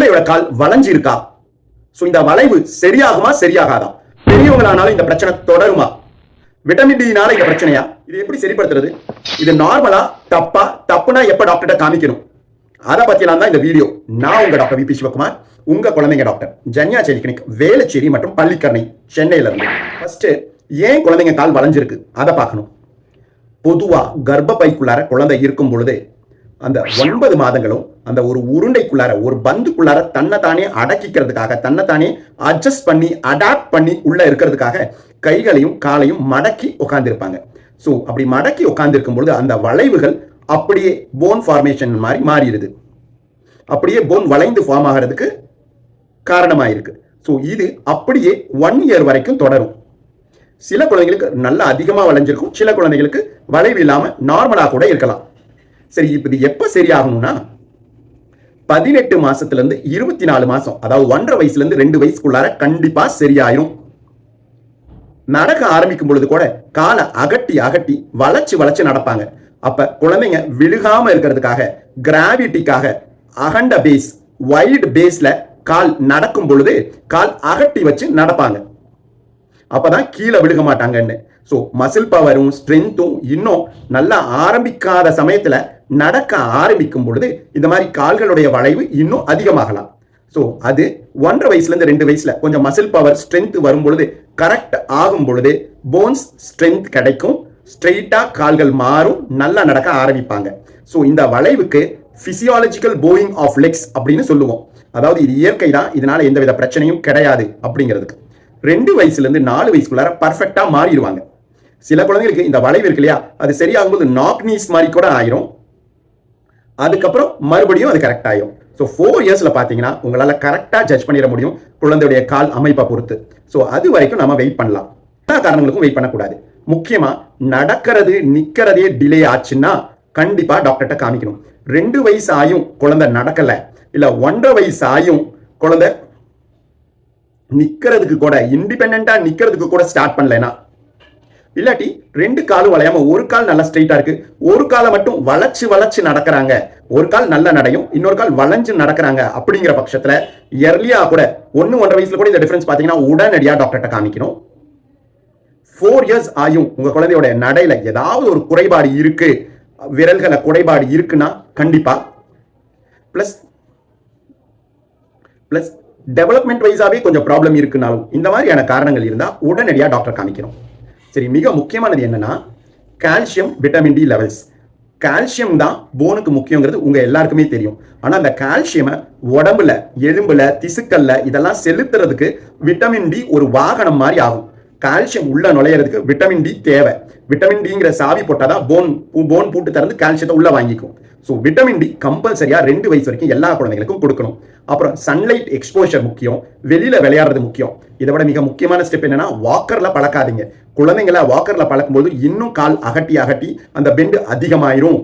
குழந்தையோட கால் வளைஞ்சு இருக்கா சோ இந்த வளைவு சரியாகுமா? சரியாகாதா? பெரியவங்களானாலும் இந்த பிரச்சனை தொடருமா? விட்டமின் டினால இந்த பிரச்சனையா? இது எப்படி சரிப்படுத்துறது? இது நார்மலா தப்பா தப்புனா எப்ப டாக்டர்கிட்ட காமிக்கணும்? அதை பத்தியெல்லாம் தான் இந்த வீடியோ நான் உங்க டாக்டர் விபி சிவகுமார். உங்க குழந்தைங்க டாக்டர் ஜன்யா கிளினிக் வேலச்சேரி மற்றும் பள்ளிக்கரணை சென்னையில இருந்து. ஃபர்ஸ்ட் ஏன் குழந்தைங்க கால் வளைஞ்சிருக்கு? அதை பார்க்கணும். பொதுவா கர்ப்பப்பைக்குள்ளார குழந்தை இருக்கும் பொழுது அந்த ஒன்பது மாதங்களும் அந்த ஒரு உருண்டைக்குள்ளார ஒரு பந்துக்குள்ளார தன்னை தானே அடக்கிக்கிறதுக்காக தன்னை தானே அட்ஜஸ்ட் பண்ணி அடாப்ட் பண்ணி உள்ள இருக்கிறதுக்காக கைகளையும் காலையும் மடக்கி உட்காந்துருப்பாங்க ஸோ அப்படி மடக்கி உட்காந்துருக்கும் பொழுது அந்த வளைவுகள் அப்படியே போன் ஃபார்மேஷன் மாதிரி மாறிடுது. அப்படியே போன் வளைந்து ஃபார்ம் ஆகிறதுக்கு காரணமாயிருக்கு. ஸோ இது அப்படியே ஒன் இயர் வரைக்கும் தொடரும். சில குழந்தைகளுக்கு நல்லா அதிகமாக வளைஞ்சிருக்கும் சில குழந்தைகளுக்கு வளைவு இல்லாமல் நார்மலாக கூட இருக்கலாம். சரி இப்போ இது எப்போ சரியாகணும்னா பதினெட்டு மாசத்துல இருந்து இருபத்தி நாலு மாசம் அதாவது ஒன்றரை வயசுல இருந்து ரெண்டு வயசுக்குள்ளார கண்டிப்பா சரியாயிரும். நடக்க ஆரம்பிக்கும் பொழுது கூட காலை அகட்டி அகட்டி வளைச்சு வளைச்சு நடப்பாங்க. அப்ப குழந்தைங்க விழுகாம இருக்கிறதுக்காக கிராவிட்டிக்காக அகண்ட பேஸ் வைடு பேஸ்ல கால் நடக்கும் பொழுது கால் அகட்டி வச்சு நடப்பாங்க. அப்பதான் கீழே விழுக மாட்டாங்கன்னு. ஸோ மசில் பவரும் ஸ்ட்ரென்த்தும் இன்னும் நல்லா ஆரம்பிக்காத சமயத்துல நடக்க ஆரம்பிக்கும் பொழுது இந்த மாதிரி கால்களுடைய வளைவு இன்னும் அதிகமாகலாம். ஸோ அது ஒன்றரை வயசுலேருந்து ரெண்டு வயசில் கொஞ்சம் மசில் பவர் ஸ்ட்ரென்த் வரும் பொழுது கரெக்ட் ஆகும் பொழுது போன்ஸ் ஸ்ட்ரென்த் கிடைக்கும். ஸ்ட்ரெயிட்டாக கால்கள் மாறும் நல்லா நடக்க ஆரம்பிப்பாங்க. ஸோ இந்த வளைவுக்கு ஃபிசியாலஜிக்கல் போயிங் ஆஃப் லெக்ஸ் அப்படின்னு சொல்லுவோம். அதாவது இது இயற்கை தான் இதனால எந்தவித பிரச்சனையும் கிடையாது அப்படிங்கிறதுக்கு. ரெண்டு வயசுலேருந்து நாலு வயசுக்குள்ளார பர்ஃபெக்டாக மாறிடுவாங்க. சில குழந்தைகளுக்கு இந்த வளைவு இருக்கு இல்லையா அது சரியாகும்போது நாக் நீஸ் மாதிரி கூட ஆயிரும். அதுக்கப்புறம் மறுபடியும் அது கரெக்ட் ஆயிரும். ஸோ ஃபோர் இயர்ஸில் பார்த்தீங்கன்னா உங்களால் கரெக்டாக ஜட்ஜ் பண்ணிட முடியும். குழந்தையுடைய கால் அமைப்பை பொறுத்து. ஸோ அது வரைக்கும் நம்ம வெயிட் பண்ணலாம். எல்லா காரணங்களுக்கும் வெயிட் பண்ணக்கூடாது. முக்கியமாக நடக்கிறது நிற்கிறதே டிலே ஆச்சுன்னா கண்டிப்பாக டாக்டர்கிட்ட காமிக்கணும். ரெண்டு வயசு ஆயும் குழந்தை நடக்கலை இல்லை ஒன்றரை வயசு ஆயும் குழந்தை நிற்கிறதுக்கு கூட இண்டிபெண்ட்டாக நிற்கிறதுக்கு கூட ஸ்டார்ட் பண்ணலைன்னா இல்லாட்டி ரெண்டு காலும் வளையாம ஒரு கால் நல்லா ஸ்ட்ரைட்டா இருக்கு. ஒரு காலை மட்டும் வளைச்சு வளைச்சு நடக்கிறாங்க. ஒரு கால் நல்ல நடையும் இன்னொரு கால் வளைஞ்சு நடக்கிறாங்க அப்படிங்கிற பட்சத்துல இயர்லியா கூட ஒன்னு ஒன்றரை வயசுல கூட இந்த டிஃபரன்ஸ் பாத்தீங்கன்னா உடனடியா டாக்டர்கிட்ட காமிக்கணும். ஃபோர் இயர்ஸ் ஆயும் உங்க குழந்தையோட நடையில ஏதாவது ஒரு குறைபாடு இருக்கு விரல்கள குறைபாடு இருக்குன்னா கண்டிப்பா பிளஸ் பிளஸ் டெவலப்மெண்ட் வைஸாவே கொஞ்சம் ப்ராப்ளம் இருக்குனாலும் இந்த மாதிரியான காரணங்கள் இருந்தால் உடனடியாக டாக்டர் காமிக்கணும். சரி மிக முக்கியமானது என்னன்னா calcium vitamin D levels calcium தான் போனுக்கு முக்கியங்கிறது உங்க எல்லாருக்குமே தெரியும். ஆனா அந்த கால்சியமை உடம்புல எலும்புல திசுக்கல்ல இதெல்லாம் செலுத்துறதுக்கு விட்டமின் டி ஒரு வாகனம் மாதிரி ஆகும். கால்சியம் உள்ள நுழையிறதுக்கு விட்டமின் டி தேவை. விட்டமின் டிங்கிற சாவி போட்டாதான் போன் போன் பூட்டு திறந்து கால்சியத்தை உள்ள வாங்கிக்கும். ஸோ விட்டமின் டி கம்பல்சரியா ரெண்டு வயசு வரைக்கும் எல்லா குழந்தைகளுக்கும் கொடுக்கணும். அப்புறம் சன்லைட் எக்ஸ்போஷர் முக்கியம் வெளியில விளையாடுறது முக்கியம். இதை விட மிக முக்கியமான ஸ்டெப் என்னன்னா வாக்கர்ல பழக்காதீங்க. குழந்தைங்களை வாக்கர்ல பழக்கும்போது இன்னும் கால் அகட்டி அகட்டி அந்த பெண்டு அதிகமாயிரும்.